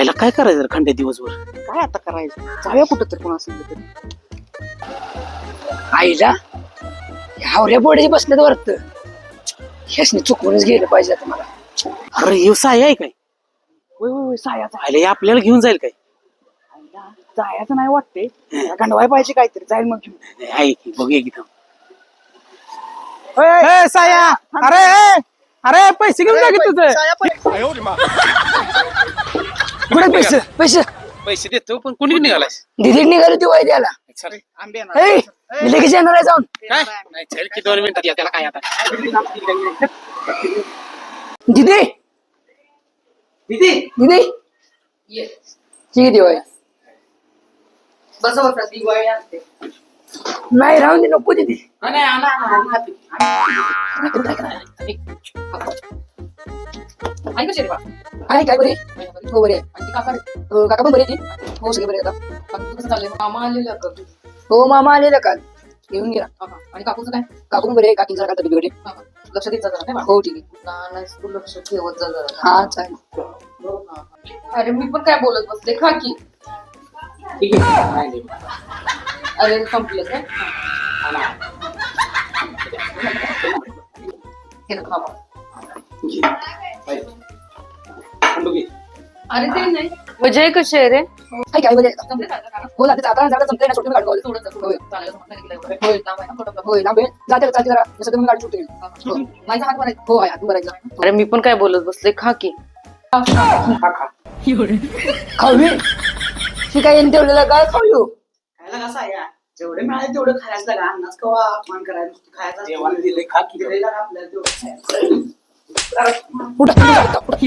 आईला काय करायचं खंडे दिवसभर? काय आता करायचं? जाऊया कुठं तर कोणा असेल तरी. आईला? हावऱ्या बोड्याचे बसलेत वरत ह्यासनी चुकवूनच गेलं पाहिजे आता मला. अरे हे साय आहे काय? होय होय होय सायाचा. आईला हे आपल्याला घेऊन जाईल काय? आईला जायचं नाही वाटते गंडवाय पाहिजे काहीतरी जाईल मग घेऊन. आहे की बघूया की थांब. होय, ए, साया! अरे ए, अरे पैसे घेऊन जा की तुझं. साया पण- कुठे पैसे? पैसे? पैसे देतो पण कोणी निघालाय दिदी निघाली ती वाय द्यायला. चल आंबे आणा. ए मी लगेच येणार आहे जाऊन. काय? नाही चल की दोन मिनिटात या त्याला काय आता. दिदी? दीदी? दिदी? ठीक आहे दिवाळी नाही राहून दे नको दिदी. आहे काय बरे? हो बरे. काका अं, काका पण बरे ती हो? सगळे बरे आता. हो मामा आलेला काल. येऊन गेला. आणि काकूचं काय? काकू पण बरे काकींचा काल तब्येत बिघडली. लक्ष देत जा जरा हो ठीक आहे. तू लक्ष ठेवत जा जरा. हा चालेल. हा. अरे मी पण काय बोलत बसले? खा की. ठीक आहे. अरे संपलं काय? हे. ना, खा बा. घे. आहे. थांब घे. अरे ते नाही. वजय कशी आहे रे? काय बरे संपले का आता? हो जाते आता संपलं ना सुट्टी काढतो की. होय. होय. लांब आहे जाते जाते जरा. जसं तुम्ही हो. माझा हात भरायचा. हो भरायचा. अरे मी पण काय बोलत बसले खा की. खा खा खाऊ मी शी काय येईन तेवढ्याला काय खाऊ. खायला कसा आहे जेवढे मिळाले तेवढं खायचं लागा अन्नाच कवा अपमान करायला खायचं दिले खा की. आपल्याला तेवढं. खायचं. ওটা কি